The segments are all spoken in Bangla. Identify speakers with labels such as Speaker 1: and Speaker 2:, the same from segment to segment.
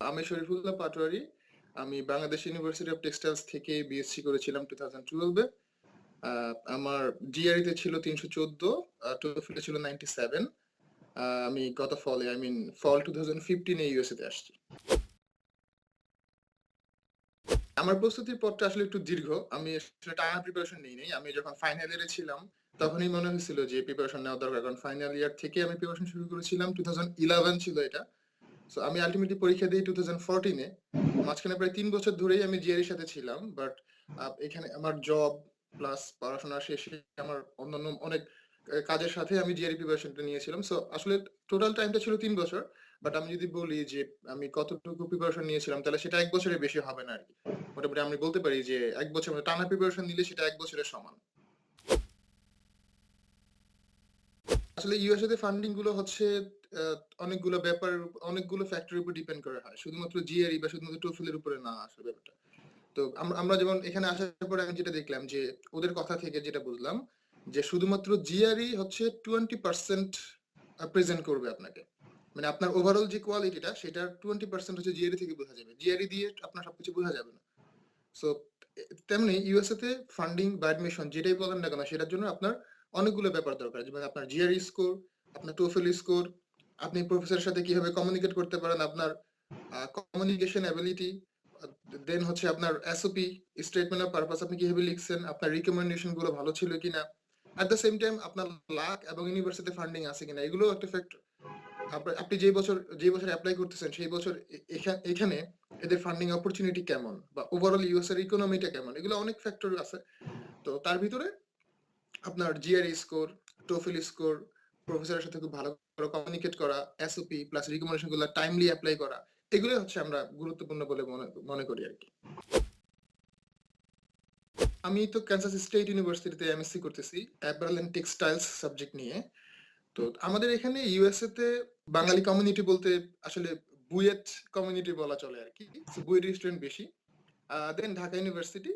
Speaker 1: আমি শরীফুল্লাহ পাটোয়ারি। আমি বাংলাদেশ ইউনিভার্সিটি অফ টেক্সটাইলস থেকে বিএসসি করেছিলাম 2012 এ। আ আমার জিআরই তে ছিল ৩১৪, আ টোফেলে ছিল 97 আ আমি গত ফলে I mean fall 2015 A USA তে আসছি। আমার প্রস্তুতির পথটা আসলে একটু দীর্ঘ। আমি আসলে টানা প্রিপারেশন নেই নাই। আমি যখন ফাইনাল ইয়ারে ছিলাম, তখনই মনে হয়েছিল যে প্রিপারেশন নেওয়া দরকার। কারণ ফাইনাল ইয়ার থেকে আমি প্রিপারেশন শুরু করেছিলাম 2011 ছিল এটা। আমি আল্টিমেটলি পরীক্ষা দেই 2014 এ। মাঝখানে প্রায় তিন বছর ধরেই আমি জিআরইর সাথে ছিলাম। বাট এখানে আমার জব প্লাস পড়াশোনা শেষে আমার অন্যান্য অনেক কাজের সাথে আমি জিআরই প্রিপারেশনটা নিয়েছিলাম। সো আসলে টোটাল টাইমটা ছিল ৩ বছর। বাট আমি যদি বলি যে আমি কতটুকু প্রিপারেশন নিয়েছিলাম, তাহলে সেটা এক বছরের বেশি হবে না আরকি। মোটামুটি আমি বলতে পারি যে এক বছর মানে টানা প্রিপারেশন নিলে সেটা এক বছরের সমান। আসলে ইউএসএ ফান্ডিংগুলো হচ্ছে অনেকগুলো ব্যাপার অনেকগুলো ফ্যাক্টরের উপর ডিপেন্ড করা হয়। শুধুমাত্র জিআরই বা শুধুমাত্র টোফেলের উপরে না আসলে ব্যাপারটা। তো আমরা যেমন এখানে আসার পরে আমি যেটা দেখলাম যে ওদের কথা থেকে যেটা বুঝলাম যে শুধুমাত্র জিআরই হচ্ছে 20% আ প্রেজেন্ট করবে আপনাকে। মানে আপনার ওভারঅল যে কোয়ালিটিটা সেটার 20% হচ্ছে জিআরই থেকে বোঝা যাবে। জিআরই দিয়ে আপনার সবকিছু বোঝা যাবে না। সো তেমনি ইউএসএ তে ফান্ডিং বা অ্যাডমিশন যেটাই বলেন না কেন সেটার জন্য আপনার অনেকগুলো ব্যাপার দরকার। যেমন আপনার জিআরই স্কোর, আপনার টোফেল স্কোর, আপনি প্রফেসরের সাথে কীভাবে কমিউনিকেট করতে পারেন, আপনার কমিউনিকেশন এবিলিটি, দেন হচ্ছে আপনার এসওপি, স্টেটমেন্ট অফ পারপাস আপনি কীভাবে লিখছেন, আপনার রিকমেন্ডেশনগুলো ভালো ছিল কিনা। এট দ্য সেম টাইম আপনার লাক এবং ইউনিভার্সিটি ফান্ডিং আছে কিনা এগুলো একটা ফ্যাক্টর। আপনি যে বছর যে বছর অ্যাপ্লাই করতেছেন সেই বছর এখানে এদের ফান্ডিং অপরচুনিটি কেমন বা ওভারঅল ইউএস এর ইকোনমিটা কেমন এগুলো অনেক ফ্যাক্টর আছে। তো তার ভিতরে আপনার জিআরই স্কোর, টোফেল স্কোর, প্রফেসরের সাথে খুব ভালো করে কমিউনিকেট করা, এসওপি প্লাস রিকমেন্ডেশনগুলা টাইমলি এপ্লাই করা। এগুলোই হচ্ছে আমরা গুরুত্বপূর্ণ বলে মনে করি আরকি। আমি তো কানসাস স্টেট ইউনিভার্সিটিতে এমএসসি করতেছি অ্যাপারেল অ্যান্ড টেক্সটাইলস সাবজেক্ট নিয়ে। তো আমাদের এখানে ইউএসএ তে বাঙালি কমিউনিটি বলতে আসলে বুয়েট কমিউনিটি বলা চলে আর কি বুয়েট স্টুডেন্ট বেশি। দেন ঢাকা ইউনিভার্সিটি,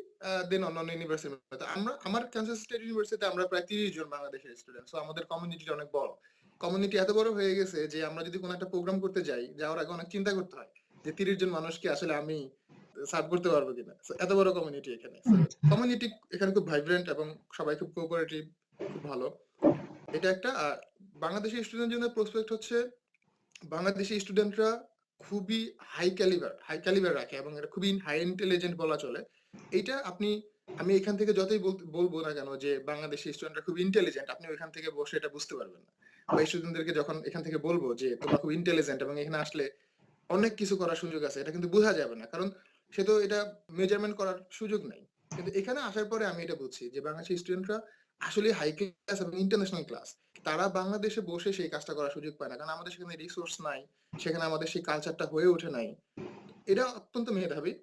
Speaker 1: দেন অন্যান্য ইউনিভার্সিটির মতো। আমরা আমার ক্যান্সার স্টেট ইউনিভার্সিটিতে আমরা প্রায় ৩০ জন বাংলাদেশের স্টুডেন্ট। সো আমাদের কমিউনিটি অনেক বড়। কমিউনিটি এত বড় হয়ে গেছে যে আমরা যদি কোনো একটা প্রোগ্রাম করতে যাই, যাওয়ার আগে অনেক চিন্তা করতে হয়। যে ৩০ জন মানুষকে আসলে আমি সার্ভ করতে পারব কিনা। এত বড় কমিউনিটি এখানে। কমিউনিটি এখানে খুব ভাইব্রেন্ট এবং সবাই খুব কোঅপারেটিভ, খুব ভালো। এটা একটা বাংলাদেশি স্টুডেন্টের জন্য প্রসপেক্ট হচ্ছে বাংলাদেশি স্টুডেন্টরা খুবই হাই ক্যালিবার হাই ক্যালিবার রাখে এবং এটা খুবই হাই ইন্টেলিজেন্ট বলা চলে। এইটা আপনি আমি এখান থেকে যতই বলব না কেন যে বাংলাদেশি স্টুডেন্টরা খুব ইন্টেলিজেন্ট, আপনি ওইখান থেকে বসে এটা বুঝতে পারবেন না। বা স্টুডেন্টদেরকে যখন এখান থেকে বলব যে তোমরা খুব ইন্টেলিজেন্ট এবং এখানে আসলে অনেক কিছু করার সুযোগ আছে। এটা কিন্তু বোঝা যাবে না। কারণ সে তো এটা মেজারমেন্ট করার সুযোগ নাই। কিন্তু এখানে আসার পরে আমি এটা বুঝছি যে বাংলাদেশি স্টুডেন্টরা আসলেই হাই ক্লাস এবং ইন্টারন্যাশনাল ক্লাস। তারা বাংলাদেশে বসে সেই কাজটা করার সুযোগ পায় না। কারণ আমাদের সেখানে রিসোর্স নাই। সেখানে আমাদের সেই কালচারটা হয়ে ওঠে নাই। এটা অত্যন্ত মেধাবী।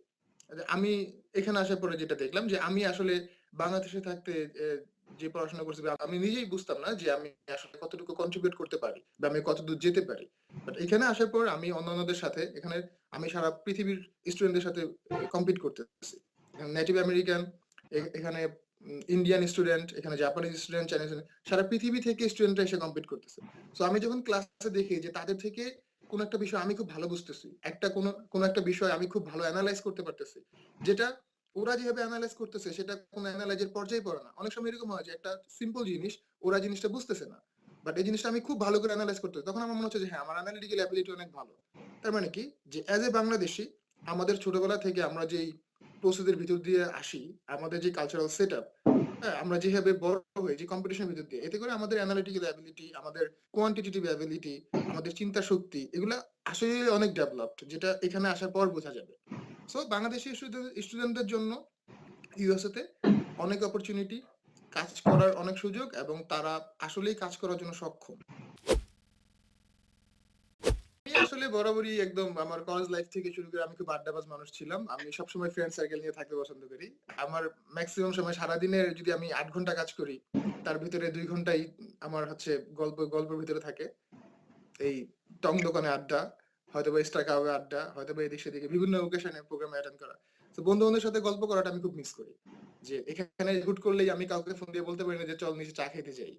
Speaker 1: আমি এখানে আসার পরে যেটা দেখলাম যে আমি আসলে বাংলাদেশে থাকতে যে পড়াশোনা করছি আমি নিজেই বুঝতাম না যে আমি আসলে কতটুকু কন্ট্রিবিউট করতে পারি বা আমি কতদূর যেতে পারি। বাট এখানে আসার পর আমি অন্যান্যদের সাথে এখানে আমি সারা পৃথিবীর স্টুডেন্টদের সাথে কম্পিট করতেছি। নেটিভ আমেরিকান, এখানে ইন্ডিয়ান স্টুডেন্ট, এখানে জাপানিজ স্টুডেন্ট, চাইনিজ সারা পৃথিবী থেকে স্টুডেন্টরা এসে কম্পিট করতেছে। সো আমি যখন ক্লাসে দেখি যে তাদের থেকে কোন একটা বিষয় আমি খুব ভালো বুঝতেছি। একটা কোন কোন একটা বিষয় আমি খুব ভালো এনালাইজ করতে পারতেছি। যেটা ওরা যেভাবে এনালাইজ করতেছে সেটা কোন এনালাইজের পর্যায়ে পড়ে না। অনেক সময় এরকম হয় যে একটা সিম্পল জিনিস ওরা জিনিসটা বুঝতেছে না। বাট এই জিনিসটা আমি খুব ভালো করে এনালাইজ করতেছি। তখন আমার মনে হচ্ছে যে হ্যাঁ, আমার এনালিটিক্যাল এবিলিটি অনেক ভালো। তার মানে কি যে এজ এ বাংলাদেশী আমাদের ছোটবেলা থেকে আমরা যেই প্রসেসের ভিতর দিয়ে আসি, আমাদের যে কালচারাল সেটআপ, হ্যাঁ? আমরা যেভাবে বড় হই যে কম্পিটিশনের ভিতর দিয়ে, এতে করে আমাদের অ্যানালিটিক্যাল এবিলিটি, আমাদের কোয়ান্টিটেটিভ এবিলিটি, আমাদের চিন্তা শক্তি এগুলো আসলে অনেক ডেভেলপড যেটা এখানে আসার পর বোঝা যাবে। সো বাংলাদেশি স্টুডেন্টদের জন্য ইউএসএতে অনেক অপরচুনিটি, কাজ করার অনেক সুযোগ এবং তারা আসলেই কাজ করার জন্য সক্ষম। আসলে বরাবরই একদম আমার কলেজ লাইফ থেকে শুরু করে আমি খুব আড্ডাবাজ মানুষ ছিলাম। আমি সবসময় ফ্রেন্ড সার্কেল নিয়ে থাকতে পছন্দ করি। আমার মেক্সিমাম সময় সারাদিনের যদি আমি ৮ ঘণ্টা কাজ করি, তার ভিতরে ২ ঘন্টাই আমার হচ্ছে গল্প গল্পের ভিতরে থাকে। এই টং দোকানে আড্ডা, হয়তোবা স্টার কাবাবে আড্ডা, হয়তোবা এদিক সেদিকে বিভিন্ন ওকেশনে প্রোগ্রামে অ্যাটেন্ড করা। তো বন্ধু-বান্ধবের সাথে গল্প করাটা আমি খুব মিস করি। যে এখানে হুট করলেই আমি কাউকে ফোন দিয়ে বলতে পারি না যে চল নিচে চা খাইতে যাই।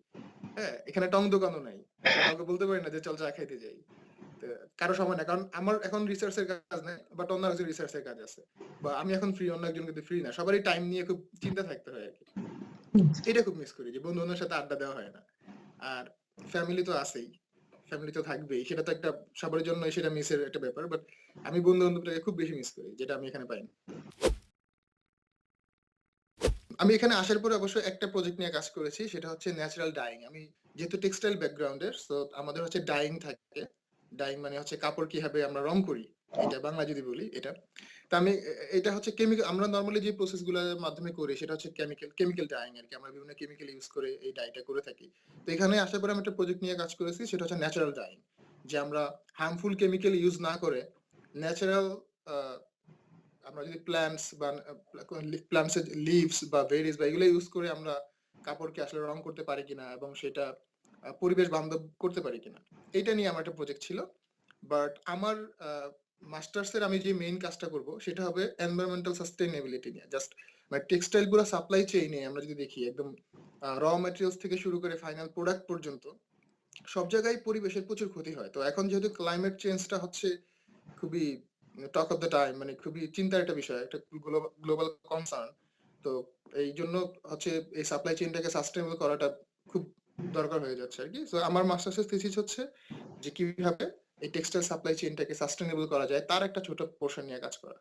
Speaker 1: হ্যাঁ? এখানে টং দোকানও নাই। কাউকে বলতে পারি না যে চল চা খাইতে যাই। কারও সময় না। কারণ আমার এখন রিসার্চ এর কাজ নাই। বাট অন্য একজন রিসার্চ এর কাজ আছে। বা আমি এখন ফ্রি, অন্য একজন কিন্তু ফ্রি না। সবারই টাইম নিয়ে খুব চিন্তা থাকতে হয় আরকি।
Speaker 2: আচ্ছা।
Speaker 1: এটা খুব মিস করি যে বন্ধু-বান্ধবের সাথে আড্ডা দেওয়া হয় না। আর ফ্যামিলি তো আছেই। ফ্যামিলি তো থাকবেই। সেটা তো একটা সবার জন্যই সেটা মিসের একটা ব্যাপার। বাট আমি বন্ধু-বান্ধবটাকে খুব বেশি মিস করি। যেটা আমি এখানে পাই না। আমি এখানে আসার পরে অবশ্য একটা প্রজেক্ট নিয়ে কাজ করেছি। সেটা হচ্ছে ন্যাচারাল ডাইং। আমি যেহেতু টেক্সটাইল ব্যাকগ্রাউন্ড এর সো আমাদের হচ্ছে ডাইং থাকে। ডাইং মানে হচ্ছে কাপড় কীভাবে আমরা রং করি। এটা বাংলা যদি বলি এটা। তো আমি, এটা হচ্ছে কেমিক্যাল আমরা নরমালি যে প্রসেসগুলার মাধ্যমে করি সেটা হচ্ছে কেমিক্যাল কেমিক্যাল ডাইং আর কি আমরা বিভিন্ন কেমিক্যাল ইউজ করে এই ডাইটা করে থাকি। তো এখানে আসার পরে আমি একটা প্রজেক্ট নিয়ে কাজ করেছি, সেটা হচ্ছে ন্যাচারাল ডাইং। যে আমরা হার্মফুল কেমিক্যাল ইউজ না করে ন্যাচারাল আমরা যদি প্ল্যান্টস বা প্ল্যান্টস লিভস বা বেরিজ বা এগুলো ইউজ করে আমরা কাপড়কে আসলে রং করতে পারি কিনা এবং সেটা পরিবেশ বান্ধব করতে পারি কিনা। এইটা নিয়ে আমার একটা প্রজেক্ট ছিল। বাট আমার মাস্টার্সের আমি যে মেইন কাজটা করব, সেটা হবে এনভায়রনমেন্টাল সাস্টেইনেবিলিটি নিয়ে। জাস্ট মানে টেক্সটাইল পুরা সাপ্লাই চেইন আমরা যদি দেখি, একদম র ম্যাটেরিয়ালস থেকে শুরু করে ফাইনাল প্রোডাক্ট পর্যন্ত, সব জায়গায় পরিবেশের প্রচুর ক্ষতি হয়। তো এখন যেহেতু ক্লাইমেট চেঞ্জটা হচ্ছে খুবই টক অফ দ্য টাইম মানে খুবই চিন্তার একটা বিষয়। একটা গ্লোবাল কনসার্ন। তো এই জন্য হচ্ছে এই সাপ্লাই চেইনটাকে সাস্টেইনেবল করাটা খুব দরকার হয়ে যাচ্ছে আরকি। সো আমার মাস্টার্স এর থিসিস হচ্ছে যে কীভাবে এই টেক্সটাইল সাপ্লাই চেইনটাকে সাস্টেইনেবল করা যায়, তার একটা ছোট পোরশন নিয়ে কাজ করা।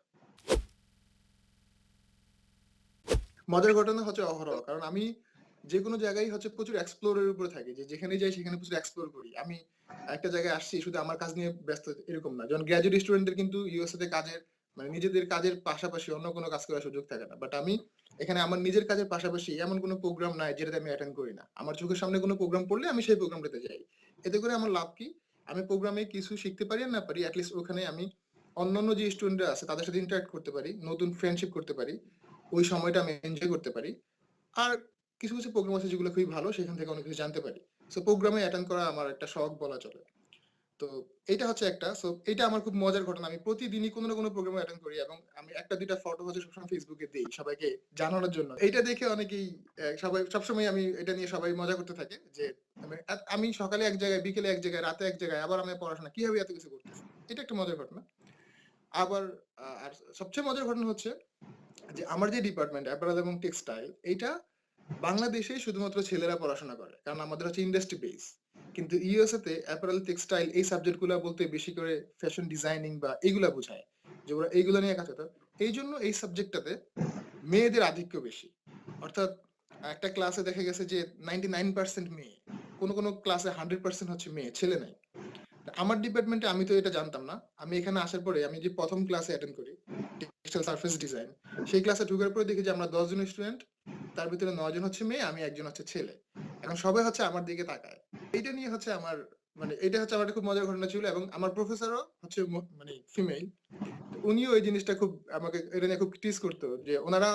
Speaker 1: মজার ঘটনা হচ্ছে অহরহ। কারণ আমি যেকোনো জায়গায় হচ্ছে প্রচুর এক্সপ্লোরের উপরে থাকি। যে যেখানেই যাই সেখানে প্রচুর এক্সপ্লোর করি। আমি একটা জায়গায় আসছি, শুধু আমার কাজ নিয়ে ব্যস্ত এরকম না। যেমন গ্র্যাজুয়েট স্টুডেন্টদের কিন্তু ইউএসএ তে কাজের মানে নিজেদের কাজের পাশাপাশি অন্য কোনো কাজ করার সুযোগ থাকে না। বাট আমি এখানে আমার নিজের কাজের পাশাপাশি এমন কোনো প্রোগ্রাম নাই যেটাতে আমি অ্যাটেন্ড করি না। আমার চোখের সামনে কোনো প্রোগ্রাম পড়লে আমি সেই প্রোগ্রামটাতে যাই। এতে করে আমার লাভ কি? আমি প্রোগ্রামে কিছু শিখতে পারি আর না পারি এট লিস্ট ওখানে আমি অন্যান্য যে স্টুডেন্টরা আছে তাদের সাথে ইন্টারেক্ট করতে পারি। নতুন ফ্রেন্ডশিপ করতে পারি। ওই সময়টা আমি এনজয় করতে পারি। আর কিছু, কিছু প্রোগ্রাম আছে যেগুলো খুবই ভালো সেখান থেকে অনেক কিছু জানতে পারি। সো প্রোগ্রামে অ্যাটেন্ড করা আমার একটা শখ বলা চলে। তো এটা হচ্ছে একটা। সো এইটা আমার খুব মজার ঘটনা। আমি প্রতিদিনই কোনো না কোনো প্রোগ্রামে অ্যাটেন্ড করি এবং আমি ১ টা ২ ফটো হচ্ছে সবসময় এ দেই সবাইকে জানানোর জন্য। এটা দেখে অনেকেই সবাই সবসময় আমি এটা নিয়ে সবাই মজা করতে থাকে যে আমি আ সকালে এক জায়গায়, বিকেলে এক জায়গায়, রাতে এক জায়গায় আবার আমি পড়াশোনা কীভাবে এত কিছু করতেছি? এটা একটা মজার ঘটনা। আবার আর সবচেয়ে মজার ঘটনা হচ্ছে যে আমার যে ডিপার্টমেন্ট অ্যাপারেল এবং টেক্সটাইল এইটা বাংলাদেশে শুধুমাত্র ছেলেরা পড়াশোনা করে। কারণ আমাদের হচ্ছে ইন্ডাস্ট্রি বেস। কিন্তু ইউএসএ তে অ্যাপারেল, টেক্সটাইল এই সাবজেক্টগুলা বলতে বেশি করে ফ্যাশন ডিজাইনিং বা এগুলা বোঝায়। যে ওরা এইগুলা নিয়ে কাজ করে। এইজন্য এই সাবজেক্টটাতে মেয়েদের আধিক্য বেশি। অর্থাৎ একটা ক্লাসে দেখা গেছে যে 99% মেয়ে। কোন, কোন ক্লাসে 100% হচ্ছে মেয়ে, ছেলে নাই। আমার ডিপার্টমেন্টে আমি তো এটা জানতাম না। আমি এখানে আসার পরে আমি যে প্রথম ক্লাসে অ্যাটেন্ড করি টেক্সটাইল সারফেস ডিজাইন। সেই ক্লাসে ঢোকার পরে দেখি যে আমরা ১০ জন স্টুডেন্ট। তার ভিতরে ৯ জন হচ্ছে মেয়ে, আমি একজন হচ্ছে ছেলে। এখন সবাই হচ্ছে আমার দিকে তাকায়। এইটা নিয়ে হচ্ছে আমার মানে এটা হচ্ছে আমার খুব মজার ঘটনা ছিল এবং আমার প্রফেসরও হচ্ছে মানে ফিমেল। উনিও এই জিনিসটা খুব আমাকে এটা নিয়ে খুব টিজ করতো যে উনারা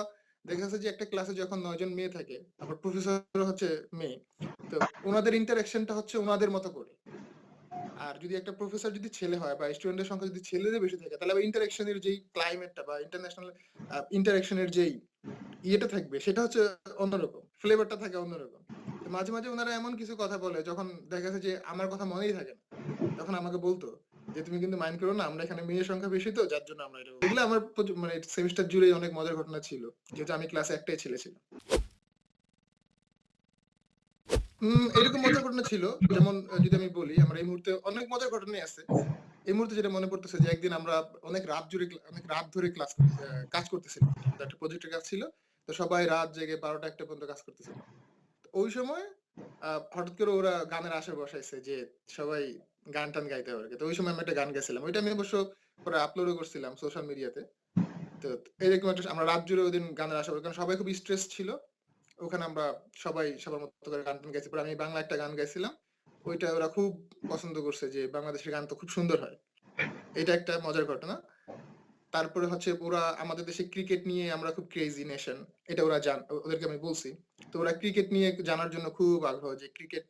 Speaker 1: দেখা যাচ্ছে যে একটা ক্লাসে যখন ৯ জন মেয়ে থাকে, আমার প্রফেসর হচ্ছে মেয়ে। তো উনাদের ইন্টারেকশনটা হচ্ছে উনাদের মতো করে। আর যদি একটা প্রফেসর যদি ছেলে হয় বা স্টুডেন্টের সংখ্যা যদি ছেলেদের বেশি থাকে তাহলে আবার ইন্টারেকশন এর যেই ক্লাইমেটটা বা ইন্টারন্যাশনাল আ ইন্টারেকশন এর যেই ইয়েটা থাকবে সেটা হচ্ছে অন্যরকম। ফ্লেভারটা থাকে অন্যরকম। মাঝে, মাঝে উনারা এমন কিছু কথা বলে যখন দেখা গেছে যে আমার কথা মনেই থাকে না। তখন আমাকে বলতো যে, "তুমি কিন্তু মাইন্ড করো না। আমরা এখানে মেয়ের সংখ্যা বেশি তো যার জন্য আমরা এটা" এগুলো আমার মানে সেমিস্টার জুড়েই অনেক মজার ঘটনা ছিল। যেহেতু আমি ক্লাসে একটাই ছেলে ছিলাম। এরকম মজার ঘটনা ছিল। যেমন যদি আমি বলি আমার এই মুহূর্তে অনেক মজার ঘটনাই আছে। এই মুহূর্তে যেটা মনে পড়তেছে যে একদিন আমরা অনেক রাত জুড়ে অনেক রাত ধরে ক্লাস কাজ করতেছিলাম। একটা প্রজেক্টের কাজ ছিল। তো সবাই রাত জেগে ১২টা ১টা পর্যন্ত কাজ করতেছিল। ওই সময় হঠাৎ করে ওরা গানের আসর বসাইছে যে সবাই গান-টান গাইতে হবে। তো ওই সময় আমি একটা গান গাইছিলাম। ওইটা আমি অবশ্য পরে আপলোডও করছিলাম সোশ্যাল মিডিয়াতে। তো এরকম একটা আমরা রাত জুড়ে ওই দিন গানের আসর কারণ সবাই খুব স্ট্রেস ছিল। ওখানে আমরা সবাই সবার মতো করে গান-টান গাইছি। পরে আমি বাংলা একটা গান গাইছিলাম। ওইটা ওরা খুব পছন্দ করছে যে বাংলাদেশের গান তো খুব সুন্দর হয়। এটা একটা মজার ঘটনা। তারপরে হচ্ছে ওরা আমাদের দেশে ক্রিকেট নিয়ে আমরা খুব ক্রেজি নেশন। এটা ওরা জান ওদেরকে আমি বলছি। তো ওরা ক্রিকেট নিয়ে জানার জন্য খুব আগ্রহ যে ক্রিকেট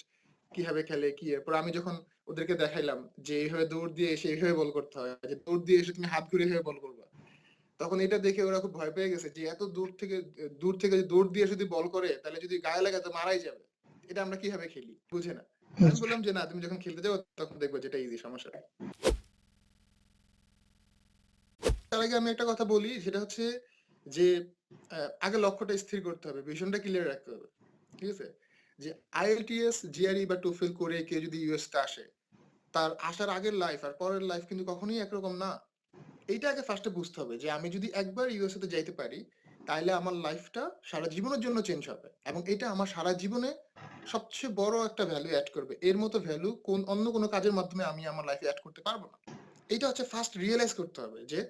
Speaker 1: কীভাবে খেলে, কি এরপর আমি যখন ওদেরকে দেখাইলাম যে এইভাবে দৌড় দিয়ে এসে এইভাবে বল করতে হয়। যে দৌড় দিয়ে এসে তুমি হাত ঘুরে এভাবে বল করবা। তখন এটা দেখে ওরা খুব ভয় পেয়ে গেছে যে এত দূর থেকে দূর থেকে দৌড় দিয়ে যদি বল করে তাহলে যদি গায়ে লাগে তো মারাই যাবে। এটা আমরা কীভাবে খেলি? বুঝে না। আমি বললাম যে না তুমি যখন খেলতে যাও তখন দেখব যেটা ইজি সমস্যা। তার আগে আমি একটা কথা বলি, সেটা হচ্ছে যে আগে লক্ষ্যটা স্থির করতে হবে ভিশনটা ক্লিয়ার রাখতে হবে, ঠিক আছে? যে আইএলটিএস জিআরই বা টোফেল করে কেউ যদি ইউএস তে আসে, তার আসার আগের লাইফ আর পরের লাইফ কিন্তু কখনোই একরকম না। এইটা আগে ফার্স্টে বুঝতে হবে যে, আমি যদি একবার ইউএসএ তে যাইতে পারি তাহলে আমার লাইফটা সারা জীবনের জন্য চেঞ্জ হবে এবং এটা আমার সারা জীবনে সবচেয়ে বড় একটা ভ্যালু অ্যাড করবে। এর মতো ভ্যালু কোন, অন্য কোনো কাজের মাধ্যমে আমি আমার লাইফে অ্যাড করতে পারব না। এটা হচ্ছে ফার্স্ট রিয়েলাইজ করতে হবে যে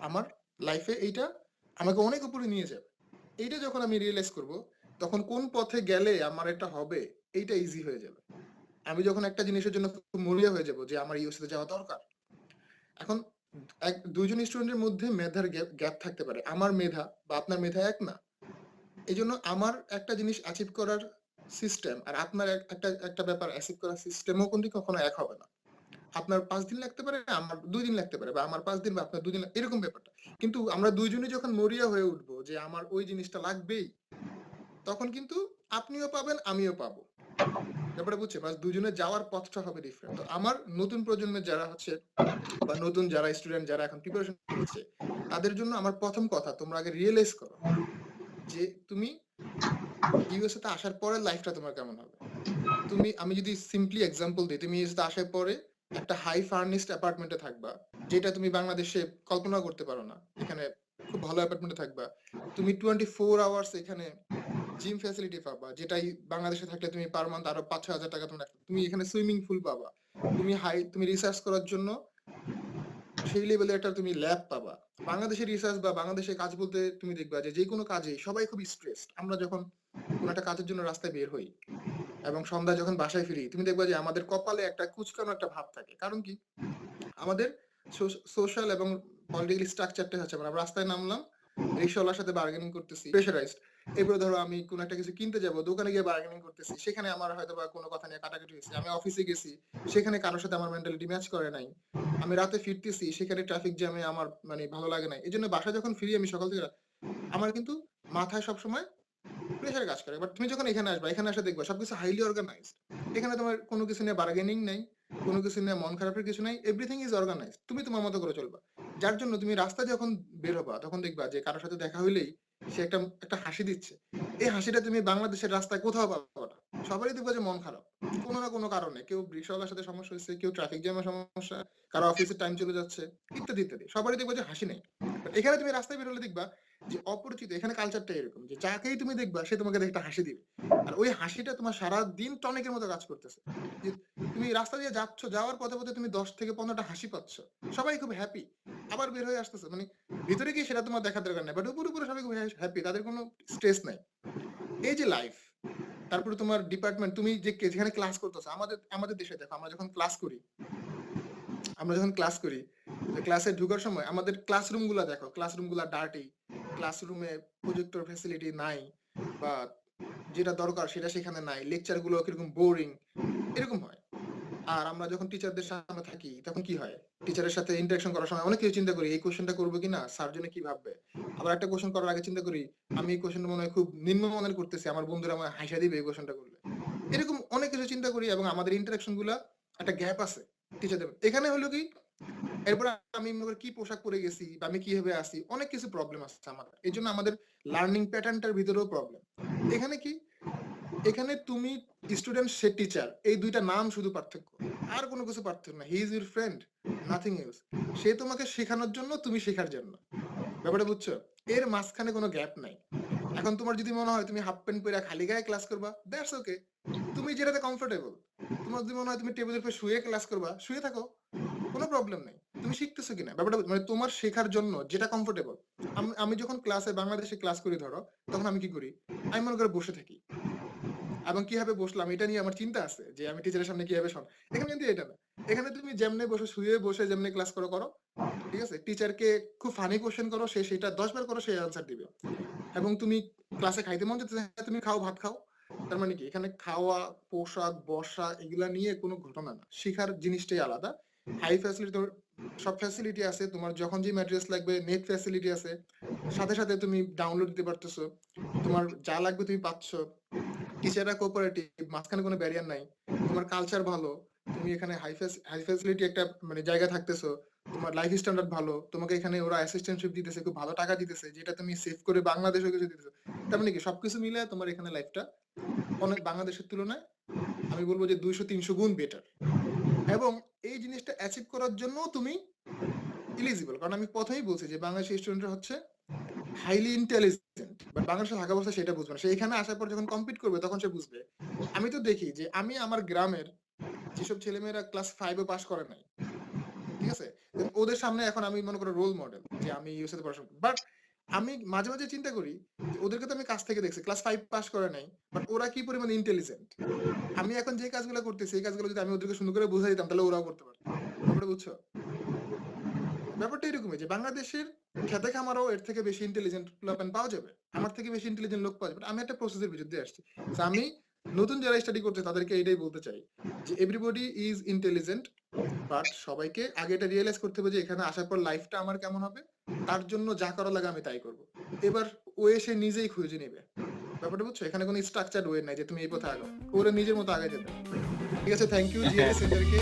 Speaker 1: আমার লাইফে এইটা আমাকে অনেক উপরে নিয়ে যাবে। এইটা যখন আমি রিয়েলাইজ করব, তখন কোন পথে গেলে আমার এটা হবে, এইটা ইজি হয়ে যাবে। আমি যখন একটা জিনিসের জন্য মরিয়া হয়ে যাব যে আমার ইউএসএ যাওয়া দরকার। এখন এক, দুইজন স্টুডেন্টের মধ্যে মেধার গ্যাপ থাকতে পারে। আমার মেধা বা আপনার মেধা এক না। এই জন্য আমার একটা জিনিস অ্যাচিভ করার সিস্টেম আর আপনার এক- একটা একটা ব্যাপার অ্যাচিভ করার সিস্টেমও কিন্তু কখনো এক হবে না। আপনার পাঁচ দিন লাগতে পারে, আমার দুই দিন লাগতে পারে, বা আমার পাঁচ দিন বা আপনার দুই দিন এরকম ব্যাপারটা। কিন্তু আমরা দুইজনে যখন মরিয়া হয়ে উঠবো যে আমার ওই জিনিসটা লাগবেই, তখন কিন্তু আপনিও পাবেন, আমিও পাবো। ব্যাপারটা বুঝছে বাস দুজনে যাওয়ার পথটা হবে ডিফারেন্ট তো আমার নতুন প্রজন্মের যারা হচ্ছে, বা নতুন যারা স্টুডেন্ট যারা এখন প্রিপারেশন নিচ্ছে তাদের জন্য আমার প্রথম কথা, তোমরা আগে রিয়েলাইজ করো যে তুমি ইউএসএ তে আসার পরে লাইফটা তোমার কেমন হবে? তুমি, আমি যদি সিম্পলি এক্সাম্পল দিই, তুমি ইউএসএ আসার পরে একটা হাই ফার্নিশড অ্যাপার্টমেন্টে থাকবা, যেটা তুমি বাংলাদেশে কল্পনা করতে পারো না। এখানে খুব ভালো অ্যাপার্টমেন্টে থাকবা। তুমি টোয়েন্টি ফোর আওয়ার্স এখানে জিম ফ্যাসিলিটি পাবা, যেটাই বাংলাদেশে থাকলে তুমি পার মান্থ আরও পাঁচ হাজার টাকা তুমি রাখতে- তুমি এখানে সুইমিং পুল পাবা। তুমি হাই তুমি রিসার্চ করার জন্য সেই লেভেলে একটা তুমি ল্যাব পাবা। বাংলাদেশের রিসার্চ বা বাংলাদেশে কাজ বলতে তুমি দেখবা যে যে কোনো কাজে সবাই খুব স্ট্রেস আমরা যখন কোনো একটা কাজের জন্য রাস্তায় বের হই এবং সন্ধ্যায় যখন বাসায় ফিরি, তুমি দেখবা যে আমাদের কপালে একটা কুচকানো একটা ভাব থাকে। কারণ কি? আমাদের সোশ্যাল এবং পলিটিক্যাল স্ট্রাকচারটা হচ্ছে আমরা রাস্তায় নামলাম, রিক্সাওয়ালার সাথে বার্গেনিং করতেছি প্রেশারাইজড এরপরে ধরো আমি কোনো একটা কিছু কিনতে যাব, দোকানে গিয়ে বার্গেনিং করতেছি, সেখানে আমার হয়তো বা কোনো কথা নিয়ে কাটাকাটি হয়েছে। আমি অফিসে গেছি, সেখানে কারোর সাথে আমার মেন্টালিটি ম্যাচ করে নাই। আমি রাতে ফিরতেছি, সেখানে ট্রাফিক জ্যামে আমার মানে ভালো লাগে না এই জন্য বাসা যখন ফিরি আমি সকাল থেকে আমার কিন্তু মাথায় সবসময় প্রেশার কাজ করে। বাট তুমি যখন এখানে আসবা, এখানে আসে দেখবা সবকিছু হাইলি অর্গানাইজড এখানে তোমার কোনো কিছু নিয়ে বার্গেনিং নাই, কোনো কিছু নিয়ে মন খারাপের কিছু নাই এভরিথিং ইজ অর্গানাইজড তুমি তোমার মতো করে চলবা। যার জন্য তুমি রাস্তায় যখন বের হবা, তখন দেখবা যে কারোর সাথে দেখা হইলেই সে একটা একটা হাসি দিচ্ছে। এই হাসিটা তুমি বাংলাদেশের রাস্তায় কোথাও পাবা না। সবারই দেখবা যে মন খারাপ। কোনো না কোনো কারণে। কেউ রিক্সাওয়ালার সাথে সমস্যা হয়েছে, কেউ ট্রাফিক জ্যামের সমস্যা, কারও অফিসের টাইম চলে যাচ্ছে, ইত্যাদি ইত্যাদি। সবারই দেখবা যে হাসি নেই। এখানে তুমি রাস্তায় বেরোলে দেখবা যে অপরিচিত, এখানে কালচারটা এরকম যে যাকেই তুমি দেখবা, সে তোমাকে দেখে হাসি দিবে। আর ওই হাসিটা তোমার সারা দিন টনিকের মতো কাজ করতেছে। যে তুমি রাস্তা দিয়ে যাচ্ছ, যাওয়ার পথে পথে তুমি দশ থেকে পনেরোটা হাসি পাচ্ছ। সবাই খুব হ্যাপি আবার বের হয়ে আসতেছে। মানে ভিতরে গিয়ে সেটা তোমার দেখার দরকার নেই। বাট উপরে উপরে সবাই খুব হ্যাপি তাদের কোনো স্ট্রেস নাই। এই যে লাইফ তারপরে তোমার ডিপার্টমেন্ট তুমি যে যেখানে ক্লাস করতেছো, আমাদের আমাদের দেশে দেখো, আমরা যখন ক্লাস করি, আমরা যখন ক্লাস করি ক্লাসে ঢুকার সময় আমাদের ক্লাসরুমগুলা দেখো ক্লাসরুমগুলা ডার্টি ক্লাসরুমে প্রজেক্টর ফ্যাসিলিটি নাই বা যেটা দরকার সেটা সেখানে নাই লেকচারগুলো কীরকম বোরিং এরকম হয়। আর আমরা যখন টিচারদের সামনে থাকি, তখন কি হয়? টিচারের সাথে ইন্টারাকশন করার সময় অনেক কিছু চিন্তা করি, এই কোশ্চেনটা করব কিনা স্যার জন্য কি ভাববে? আবার একটা কোশ্চেন করার আগে চিন্তা করি, আমি এই কোশ্চেনটা মনে হয় খুব নিম্নমানের করতেছি, আমার বন্ধুরা আমার হাসা দিবে এই কোশ্চেনটা করলে। এরকম অনেক কিছু চিন্তা করি এবং আমাদের ইন্টারাকশনগুলা একটা গ্যাপ আছে টিচারদের এখানে হলো কি এরপর আমি কি পোশাক পরে গেছি বা আমি কীভাবে আসি অনেক কিছু প্রবলেম আছে আমার এই জন্য আমাদের লার্নিং প্যাটার্নটার ভিতরেও প্রবলেম এখানে কি? এখানে তুমি স্টুডেন্ট সে টিচার এই দুইটা নাম শুধু পার্থক্য। আর কোনো কিছু পার্থক্য না he is your friend nothing else সে তোমাকে শেখানোর জন্য, তুমি শেখার জন্য। ব্যাপারটা বুঝছ? এর মাঝখানে কোনো গ্যাপ নাই। এখন তোমার যদি মনে হয় তুমি হাফ প্যান্ট পরে খালি গায়ে ক্লাস করবা দ্যাটস ওকে তুমি যেটাতে কমফোর্টেবল তোমার যদি মনে হয় তুমি টেবিলের উপর শুয়ে ক্লাস করবা, শুয়ে থাকো, কোনো প্রবলেম নেই। তুমি শিখতেছো কিনা? ব্যাপারটা মানে তোমার শেখার জন্য যেটা কমফোর্টেবল আমি যখন ক্লাসে বাংলাদেশে ক্লাস করি ধরো, তখন আমি কি করি? আমি মনে করে বসে থাকি। এবং কীভাবে বসলাম এটা নিয়ে আমার চিন্তা আছে যে আমি টিচারের সামনে কীভাবে শোন। এখানে কিন্তু এটা না। এখানে তুমি যেমনে বসে শুয়ে বসে যেমনি ক্লাস করো করো, ঠিক আছে? টিচারকে খুব ফানি কোশ্চেন করো, সে সেটা দশ বার করো, সে আনসার দিবে। এবং তুমি ক্লাসে খাইতে মন যাচ্ছে তুমি খাও, ভাত খাও। তার মানে কি? এখানে খাওয়া, পোশাক, বসা, এগুলা নিয়ে কোনো ঘটনা না। শেখার জিনিসটাই আলাদা। হাই ফ্যাসিলিটি সব ফ্যাসিলিটি আছে, তোমার যখন যে ম্যাটেরিয়ালস লাগবে নেট ফ্যাসিলিটি আছে। সাথে সাথে তুমি ডাউনলোড দিতে পারতেছো। তোমার যা লাগবে তুমি পাচ্ছ। টিচাররা কোঅপারেটিভ মাঝখানে কোনো ব্যারিয়ার নাই। তোমার কালচার ভালো। তুমি এখানে হাই হাই ফ্যাসিলিটি একটা মানে জায়গা থাকতেছো। তোমার লাইফ স্ট্যান্ডার্ড ভালো। তোমাকে এখানে ওরা অ্যাসিস্ট্যান্টশিপ দিতেছে, খুব ভালো টাকা দিতেছে, যেটা তুমি সেভ করে বাংলাদেশে কিছু দিতেছো। তার মানে কি? সবকিছু মিলে তোমার এখানে লাইফটা অনেক বাংলাদেশের তুলনায় আমি বলব যে দুইশো তিনশো গুণ বেটার এবং এই জিনিসটা অ্যাচিভ করার জন্য তুমি ইলিজিবল কারণ আমি প্রথমেই বলছি যে বাংলাদেশের স্টুডেন্টরা হচ্ছে হাইলি ইন্টেলিজেন্ট বাট বাংলাদেশে থাকা অবস্থা সেটা বুঝবে না। সে এখানে আসার পর যখন কম্পিট করবে, তখন সে বুঝবে। আমি তো দেখি যে আমি আমার গ্রামের যেসব ছেলেমেয়েরা ক্লাস ফাইভে পাস করে নাই, ঠিক আছে? ওদের সামনে এখন আমি মনে করো রোল মডেল যে আমি ইউএসএ পড়াশোনা বাট আমি মাঝে মাঝে চিন্তা করি ওদেরকে তো আমি কাছ থেকে দেখছি ক্লাস ফাইভ পাস করে নাই বাট ওরা কি পরিমাণে ইন্টেলিজেন্ট আমি এখন যে কাজগুলো করতেছি সেই কাজগুলো যদি আমি ওদেরকে সুন্দর করে বুঝাই দিতাম, তাহলে ওরাও করতে পারতো। বুঝছ? ব্যাপারটা এরকমই যে বাংলাদেশের খেতে খামারও এর থেকে বেশি ইন্টেলিজেন্ট পাওয়া যাবে, আমার থেকে বেশি ইন্টেলিজেন্ট লোক পাওয়া যাবে আমি একটা প্রসেসের দিয়ে আসছি। আমি নতুন যারা স্টাডি করছে তাদেরকে এটাই বলতে চাই যে এভরিবডি ইজ ইন্টেলিজেন্ট বাট সবাইকে আগে এটা রিয়েলাইজ করতে হবে যে এখানে আসার পর লাইফটা আমার কেমন হবে তার জন্য যা করা লাগে আমি তাই করব। এবার ও এসে নিজেই খুঁজে নেবে। ব্যাপারটা বুঝছ? এখানে কোনো স্ট্রাকচার ওয়ে নাই যে তুমি এই পথে আগাও। ওরা নিজের মতো আগে যেতে ঠিক আছে থ্যাংক ইউ জিএস সেন্টারকে